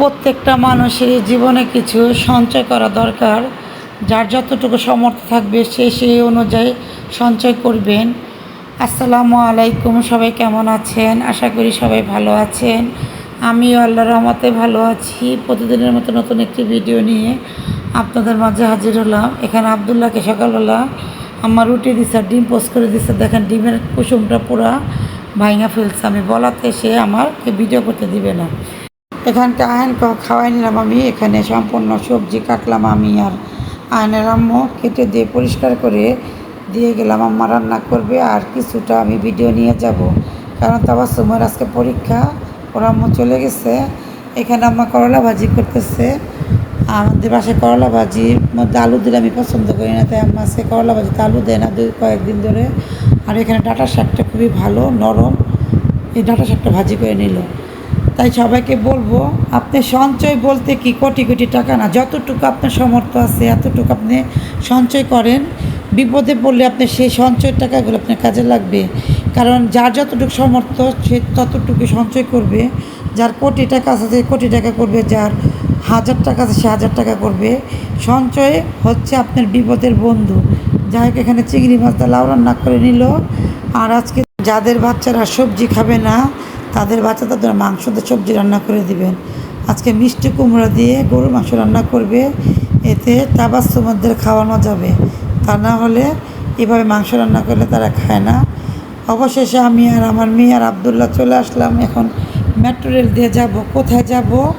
প্রত্যেকটা মানুষেরই জীবনে কিছু সঞ্চয় করা দরকার। যার যতটুকু সমর্থ থাকবে সে সেই অনুযায়ী সঞ্চয় করবেন। আসসালামু আলাইকুম, সবাই কেমন আছেন? আশা করি সবাই ভালো আছেন। আমিও আল্লাহ রহমতে ভালো আছি। প্রতিদিনের মতো নতুন একটি ভিডিও নিয়ে আপনাদের মাঝে হাজির হলাম। এখানে আবদুল্লাহকে সকালবেলা আমার রুটি দিছে আর ডিম পোস্ট করে দিচ্ছে দেখেন ডিমের কুসুমটা পুরা ভাইঙা ফেলছে। আমি বলাতে সে আমাকে ভিডিও করতে দিবে না। এখানটা আয়ন খাওয়াই নিলাম আমি, এখানে সম্পূর্ণ সবজি কাটলাম আমি আর আয়নের আম্মু কেটে দিয়ে পরিষ্কার করে দিয়ে গেলাম, আম্মা রান্না করবে আর কিছুটা আমি ভিডিও নিয়ে যাব। কারণ তাবাসুমের আজকে পরীক্ষা, ওর আম্মু চলে গেছে। এখানে আম্মা করলা ভাজি করতেছে। আমাদের বাসায় করলা ভাজির মধ্যে আলু দিলে আমি পছন্দ করি না, তাই আম্মা সে করলা ভাজিতে আলু দেয় না দুই কয়েকদিন ধরে। আর এখানে ডাটা শাকটা খুবই ভালো, নরম। এই ডাটা শাকটা ভাজি করে নিল। তাই সবাইকে বলব, আপনি সঞ্চয় বলতে কি কোটি কোটি টাকা না, যতটুকু আপনার সামর্থ্য আছে, এতটুকু আপনি সঞ্চয় করেন। বিপদে পড়লে আপনি সেই সঞ্চয় টাকাগুলো আপনার কাজে লাগবে। কারণ যার যতটুকু সামর্থ্য, সে ততটুকু সঞ্চয় করবে। যার কোটি টাকা আছে, সে কোটি টাকা করবে। যার হাজার টাকা আছে, সে হাজার টাকা করবে। সঞ্চয় হচ্ছে আপনার বিপদের বন্ধু। যাই হোক, এখানে চিংড়ি মাছ দিয়ে লাউ রান্না করে নিল। আর আজকে যাদের বাচ্চারা সবজি খাবে না তাদের বাচ্চা তাদের মাংস সবজি রান্না করে দিবেন। আজকে মিষ্টি কুমড়া দিয়ে গরুর মাংস রান্না করবে। এতে তাবাস্তমাদের খাওয়ানো যাবে। তা না হলে এভাবে মাংস রান্না করলে তারা খায় না। অবশেষে আমি আর আমার মেয়ে আর আবদুল্লাহ চলে আসলাম। এখন মেট্রো রেল দিয়ে যাব। কোথায় যাব?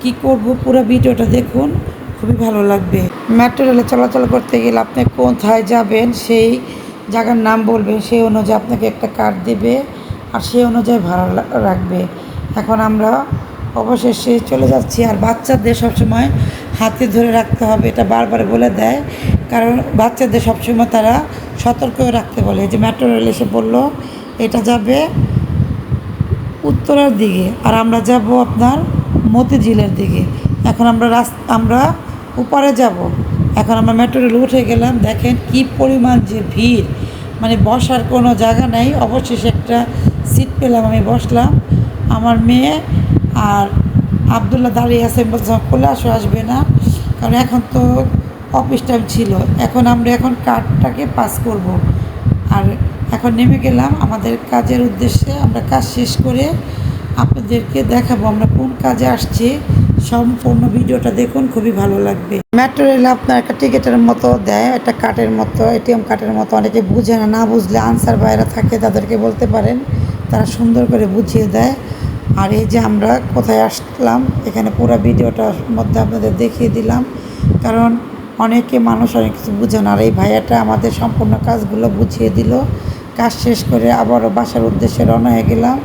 কি করব? পুরো ভিডিওটা দেখুন। খুবই ভালো লাগবে। মেট্রো রেলে চলাচল করতে গেলে আপনি কোথায় যাবেন? সেই জায়গার নাম বলবেন। সেই অনুযায়ী আপনাকে একটা কার্ড দেবে। আর সেই অনুযায়ী ভাড়া রাখবে। এখন আমরা অবশেষে চলে যাচ্ছি আর বাচ্চাদের সবসময় হাতে ধরে রাখতে হবে, এটা বারবার বলে দেয়। কারণ বাচ্চাদের সবসময় তারা সতর্ক রাখতে বলে। যে মেট্রো রেল এসে বলল, এটা যাবে উত্তরের দিকে আর আমরা যাব আপনার মতিঝিলের দিকে। এখন আমরা রাস আমরা উপরে যাব। এখন আমরা মেট্রো রেল উঠে গেলাম, দেখেন কি পরিমাণ যে ভিড়। মানে বসার কোনো জায়গা নেই। অবশেষে একটা সিট পেলাম, আমি বসলাম। আমার মেয়ে আর আবদুল্লাহ দাঁড়িয়ে আছে বলছিলাম খোলে আসো, আসবে না। কারণ এখন তো অফিস টাইম ছিল। এখন আমরা এখন কার্ডটাকে পাস করব। আর এখন নেমে গেলাম। আমাদের কাজের উদ্দেশ্যে আমরা কাজ শেষ করে আপনাদেরকে দেখাবো আমরা কোন কাজে আসছি। সম্পূর্ণ ভিডিওটা দেখুন, খুবই ভালো লাগবে। মেট্রো রেলে আপনার একটা টিকিটের মতো দেয়, একটা কার্ডের মতো এটিএম কার্ডের মতো। অনেকে বুঝে না না বুঝলে আনসার বাইরে থাকে, তাদেরকে বলতে পারেন। তারা সুন্দর করে বুঝিয়ে দেয়। আর এই যে আমরা কোথায় আসলাম, এখানে পুরো ভিডিওটার মধ্যে আপনাদের দেখিয়ে দিলাম। কারণ অনেকে মানুষ অনেক কিছু বুঝে না। আর এই ভাইয়াটা আমাদের সম্পূর্ণ কাজগুলো বুঝিয়ে দিল। কাজ শেষ করে আবারও বাসার উদ্দেশ্যে রওনা হয়ে গেলাম।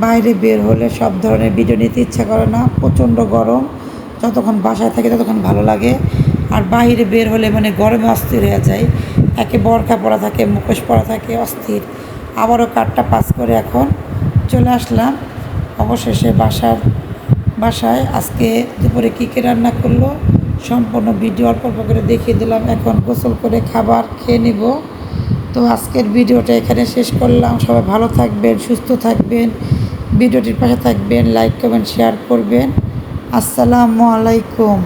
বাইরে বের হলে সব ধরনের ভিডিও নিতে ইচ্ছা করে না, প্রচণ্ড গরম। যতক্ষণ বাসায় থাকে ততক্ষণ ভালো লাগে। আর বাইরে বের হলে মানে গরমে অস্থির হয়ে যায়। একে বরকা পরা থাকে, মুখোশ পরা থাকে, অস্থির। আবারও কার্ডটা পাস করে এখন চলে আসলাম। অবশেষে বাসার, বাসায় আজকে দুপুরে কী কী রান্না করল সম্পূর্ণ ভিডিও অল্প অল্প করে দেখিয়ে দিলাম। এখন গোসল করে খাবার খেয়ে নিব। তো আজকের ভিডিওটা এখানে শেষ করলাম। সবাই ভালো থাকবেন, সুস্থ থাকবেন। ভিডিওটির পাশে থাকবেন লাইক করবেন শেয়ার করবেন। আসসালামু আলাইকুম।